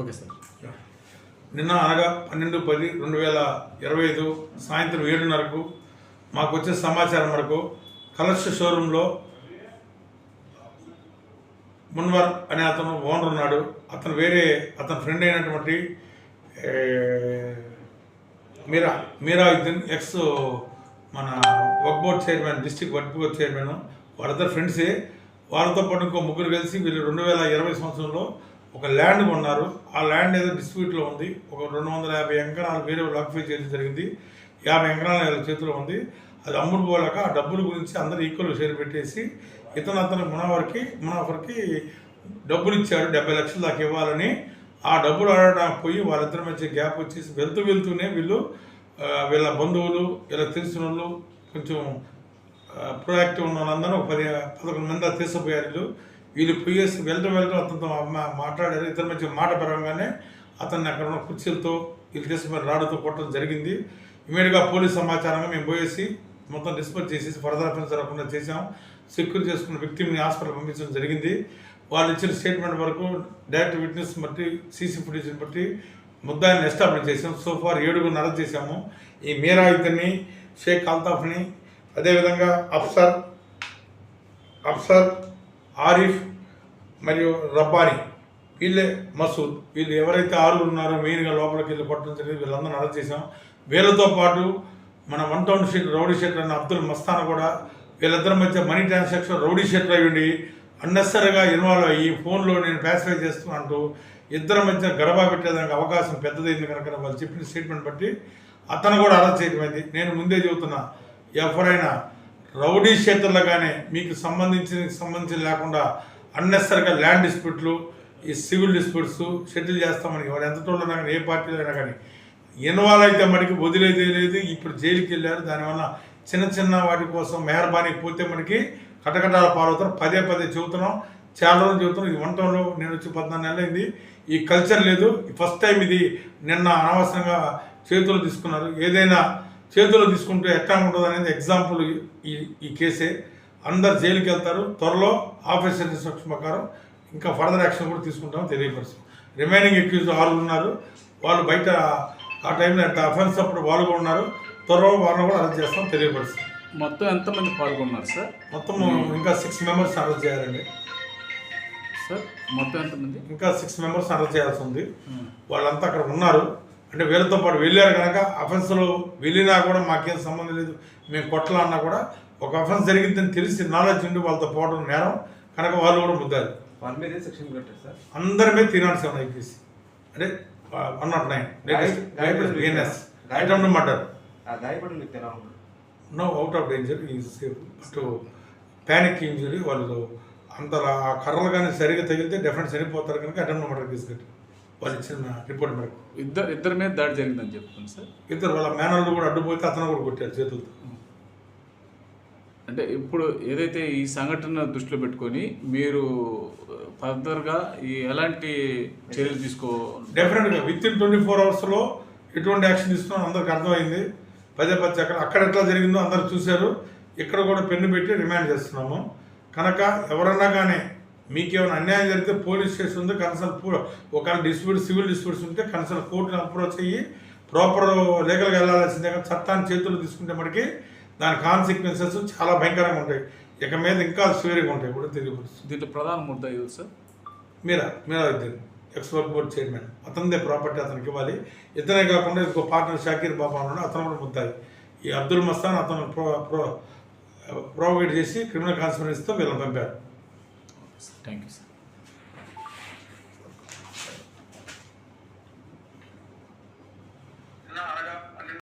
Okay sir. నిన్న అనగా పన్నెండు పది రెండు వేల ఇరవై ఐదు సాయంత్రం ఏడున్నరకు మాకు వచ్చిన సమాచారం వరకు కలర్స్ షోరూంలో మున్వర్ అనే అతను ఓనర్ ఉన్నాడు. అతను వేరే అతని ఫ్రెండ్ అయినటువంటి మీరా మీరా ఎక్స్ మన work board chairman district work board chairman వాళ్ళిద్దరు ఫ్రెండ్సే. వాళ్ళతో పాటు ఇంకో ముగ్గురు కలిసి వీళ్ళు రెండు వేల ఇరవై సంవత్సరంలో ఒక ల్యాండ్ కొన్నారు. ఆ ల్యాండ్ ఏదో డిస్ప్యూట్లో ఉంది. ఒక రెండు వందల యాభై ఎకరాలు వేరే వాళ్ళు ఆక్యుపై చేయడం జరిగింది. యాభై ఎకరాల చేతిలో ఉంది. అది అమ్ముడు పోలేక ఆ డబ్బుల గురించి అందరూ ఈక్వల్ షేర్ పెట్టేసి ఇతను అతను మునాఫర్కి మునాఫర్కి డబ్బులు ఇచ్చాడు. డెబ్బై లక్షలు దాకా ఇవ్వాలని. ఆ డబ్బులు అడగడానికి పోయి వాళ్ళిద్దరి మధ్య గ్యాప్ వచ్చేసి వెళ్తూ వెళ్తూనే వీళ్ళు వీళ్ళ బంధువులు వీళ్ళ తెలిసిన వాళ్ళు కొంచెం ప్రొయాక్టివ్ ఉన్న వాళ్ళందరూ ఒక పది పదకొండు మంది తీసుకుపోయారు వీళ్ళు. వీళ్ళు పోయేసి వెళ్ళడం వెళ్ళడం అతనితో మాట్లాడారు. ఇతని మధ్య మాట పరంగానే అతన్ని అక్కడ ఉన్న కుర్చీలతో వీళ్ళు తీసుకుపోయి రాడుతో కొట్టడం జరిగింది. ఇమీడియట్గా పోలీస్ సమాచారంగా మేము పోయేసి మొత్తం డిస్పోజ్ చేసేసి ఫర్దర్ అఫెన్స్ జరగకుండా చేసాం సెక్యూర్ చేసుకున్న వ్యక్తిని హాస్పిటల్ పంపించడం జరిగింది. వాళ్ళు ఇచ్చిన స్టేట్మెంట్ వరకు డైరెక్ట్ విట్నెస్ బట్టి సీసీ ఫుటేజ్ని బట్టి ముద్దాయిని ఎస్టాబ్లిష్ చేసాం సో ఫార్ ఏడుగురు అరెస్ట్ చేశాము. ఈ మీరా ఇద్దరిని షేక్ అల్తాఫ్ని అదేవిధంగా అఫ్సర్ అఫ్సర్ ఆరిఫ్ మరియు రబ్బానీ. వీళ్ళే మసూద్. వీళ్ళు ఎవరైతే ఆరుగురు ఉన్నారో మెయిన్గా లోపలికి వెళ్ళి పట్టడం జరిగింది వీళ్ళందరూ అరెస్ట్ చేసాం వీళ్ళతో పాటు మన వన్ టౌన్ షీట్ రౌడీ షెట్ అన్న అబ్దుల్ మస్తాన్ కూడా వీళ్ళిద్దరి మధ్య మనీ ట్రాన్సాక్షన్ రౌడీ షెట్ అయ్యి ఉండి అన్నెసరిగా ఇన్వాల్వ్ అయ్యి ఫోన్లో నేను ప్యాసిఫై చేస్తున్నా అంటూ ఇద్దరి మధ్య గడబా పెట్టేదానికి అవకాశం పెద్దదైంది కనుక వాళ్ళు చెప్పిన స్టేట్మెంట్ బట్టి అతను కూడా అరెస్ట్ చేయటమైంది. నేను ముందే చెబుతున్నా ఎవరైనా రౌడీ క్షేత్రంలోగానే మీకు సంబంధించిన సంబంధించి లేకుండా అన్నెసరిగా ల్యాండ్ డిస్ప్యూట్లు ఈ సివిల్ డిస్ప్యూట్స్ సెటిల్ చేస్తామని ఎవరు ఎంత టోళ్ళైనా కానీ ఏ పార్టీలో అయినా కానీ ఇన్వాల్వ్ అయితే మనకి వదిలేదే లేదు. ఇప్పుడు జైలుకి వెళ్ళారు. దానివల్ల చిన్న చిన్న వాటి కోసం మెహర్బానీ పోతే మనకి కటకటాల పాలవుతారు పదే పదే చెబుతున్నాం. చాలా రోజులు చెబుతున్నాం. ఇది వంటంలో నేను వచ్చి పద్నాలుగు నెలలైంది ఈ కల్చర్ లేదు. ఫస్ట్ టైం ఇది నిన్న అనవసరంగా చేతులు తీసుకున్నారు. ఏదైనా చేతులు తీసుకుంటే ఎట్లా ఉంటుంది అనేది ఎగ్జాంపుల్ ఈ ఈ కేసే అందరు జైలుకి వెళ్తారు. త్వరలో ఆఫీసర్ ఇన్స్ట్రక్షన్ ప్రకారం ఇంకా ఫర్దర్ యాక్షన్ కూడా తీసుకుంటామని తెలియపరుస్తాం. రిమైనింగ్ ఎక్యూజ్ ఆరు ఉన్నారు. వాళ్ళు బయట ఆ టైంలో ఎంత అఫెన్స్ అప్పుడు వాళ్ళు కూడా ఉన్నారు. త్వరలో వాళ్ళని కూడా అరెస్ట్ చేస్తాం తెలియపరుస్తాం. మొత్తం ఎంతమంది పాల్గొన్నారు సార్? మొత్తం ఇంకా సిక్స్ మెంబర్స్ అరెస్ట్ చేయాలండి. సార్ మొత్తం ఎంతమంది? ఇంకా సిక్స్ మెంబర్స్ అరెస్ట్ చేయాల్సి ఉంది. వాళ్ళంతా అక్కడ ఉన్నారు. అంటే వీళ్ళతో పాటు వెళ్ళారు కనుక అఫెన్స్లో వెళ్ళినా కూడా మాకేం సంబంధం లేదు. మేము కొట్టలా అన్నా కూడా ఒక అఫెన్స్ జరిగిందని తెలిసి నాలెడ్జ్ ఉండి వాళ్ళతో పోవడం నేరం. కనుక వాళ్ళు కూడా ముద్దారు. మీద సార్? అందరి మీద త్రీ నాట్ సెవెన్ ఐపీసీ అంటే one not nine. BNS attempt murder no out of danger but panic injury వాళ్ళు అంత ఆ కర్రలు కానీ సరిగా తగిలితే డెఫినెట్ చనిపోతారు కనుక అటెంప్ట్ మర్డర్ కేసు కట్టి వాళ్ళు ఇచ్చిన రిపోర్ట్ మేరకు. ఇద్దరు ఇద్దరి మీద దాడి జరిగిందని చెప్తుంది సార్. ఇద్దరు వాళ్ళ మేనర్లు కూడా అడ్డుపోతే అతను కూడా కొట్టారు చేతులతో. అంటే ఇప్పుడు ఏదైతే ఈ సంఘటన దృష్టిలో పెట్టుకొని మీరు ఫర్దర్గా ఈ ఎలాంటి చర్యలు తీసుకో డెఫినెట్గా విత్ ఇన్ ట్వంటీ ఫోర్ అవర్స్లో ఎటువంటి యాక్షన్ తీసుకున్నా అందరికి అర్థమైంది. పదే పదే అక్కడ అక్కడ ఎట్లా జరిగిందో అందరు చూశారు. ఇక్కడ కూడా పెన్ను పెట్టి రిమాండ్ చేస్తున్నాము. కనుక ఎవరన్నా కానీ మీకేమైనా అన్యాయం జరిగితే పోలీస్ స్టేషన్ ఉంది కన్సల్ట్ ఒకవేళ డిస్ప్యూట్ సివిల్ డిస్ప్యూట్స్ ఉంటే కన్సల్ట్ కోర్టుని అప్రోచ్ అయ్యి ప్రాపర్ లీగల్గా వెళ్ళాల్సిందే కానీ చట్టాన్ని చేతులు తీసుకుంటే మనకి దాని కాన్సిక్వెన్సెస్ చాలా భయంకరంగా ఉంటాయి. ఇక మీద ఇంకా సివియర్గా ఉంటాయి. కూడా తెలియపరుస్తుంది దీంట్లో ప్రధాన ముద్ద ఇది సార్? మీరా? మీరా ఇద్దరు? ఎక్స్ వర్క్ బోర్డ్ చైర్మన్ అతనిదే ప్రాపర్టీ అతనికి ఇవ్వాలి. ఇతనే కాకుండా ఇంకో పార్ట్నర్ షాకీర్ బాబా ఉన్నాడు. అతను కూడా ముద్దాయి. ఈ అబ్దుల్ మస్తాన్ అతను ప్రో ప్రో ప్రొవైడ్ చేసి క్రిమినల్ కాన్స్పిరెన్సీతో వీళ్ళని పంపారు. Thank you, sir.